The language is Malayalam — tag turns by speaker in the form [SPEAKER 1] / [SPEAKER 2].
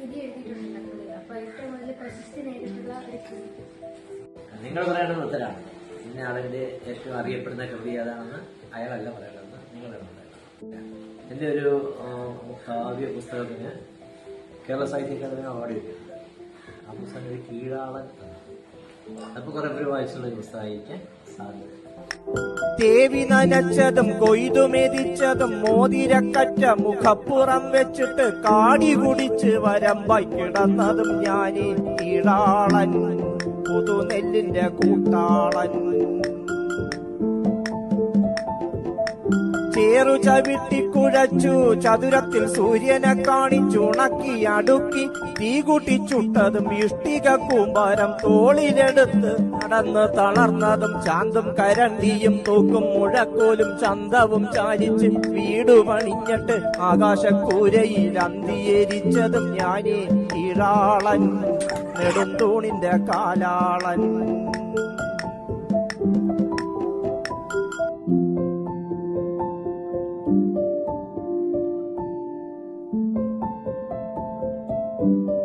[SPEAKER 1] വിധി എഴുതിയിട്ടുണ്ട് നിങ്ങൾ പറയേണ്ടത് ഉത്തരാണ്. ഇന്ന ആളിന്റെ ഏറ്റവും അറിയപ്പെടുന്ന കൃതി ഏതാണെന്ന് അയാളല്ല പറയേണ്ടതെന്ന് നിങ്ങളാണ് എന്റെ ഒരു കാവ്യ പുസ്തകത്തിന് കേരള സാഹിത്യ അക്കാദമി അവാർഡ് കിട്ടിയിട്ടുണ്ട്. ആ പുസ്തകം ഒരു കീഴാളൻ അപ്പൊ കുറെ പേര് വായിച്ചുള്ള ഒരു പുസ്തകമായിരിക്കാൻ സാധ്യത
[SPEAKER 2] തേവി നനച്ചതും കൊയ്തു മെതിച്ചതും മോതിരക്കറ്റ മുഖപ്പുറം വെച്ചിട്ട് കാടി കുടിച്ച് വരമ്പായി കിടന്നതും ഞാനീ കീഴാളൻ പുതുനെല്ലിന്റെ കൂട്ടാളൻ. ചേറു ചവിട്ടി കുഴച്ചു. ചതുരത്തിൽ സൂര്യനെ കാണിച്ചുണക്കി അടുക്കി. തീ കൂട്ടി ചുട്ടതും ഇഷ്ടിക കൂമ്പാരം തോളിലെടുത്ത് നടന്ന് തളർന്നതും ചാന്തും കരണ്ടിയും തൂക്കും മുഴക്കോലും ചന്തവും ചാരിച്ച് വീടു പണിഞ്ഞിട്ട് ആകാശക്കൂരയിൽ അന്തിയേരിച്ചതും ഞാനേ കീഴാളൻ നെടുന്തൂണിന്റെ കാലാളൻ. Thank you.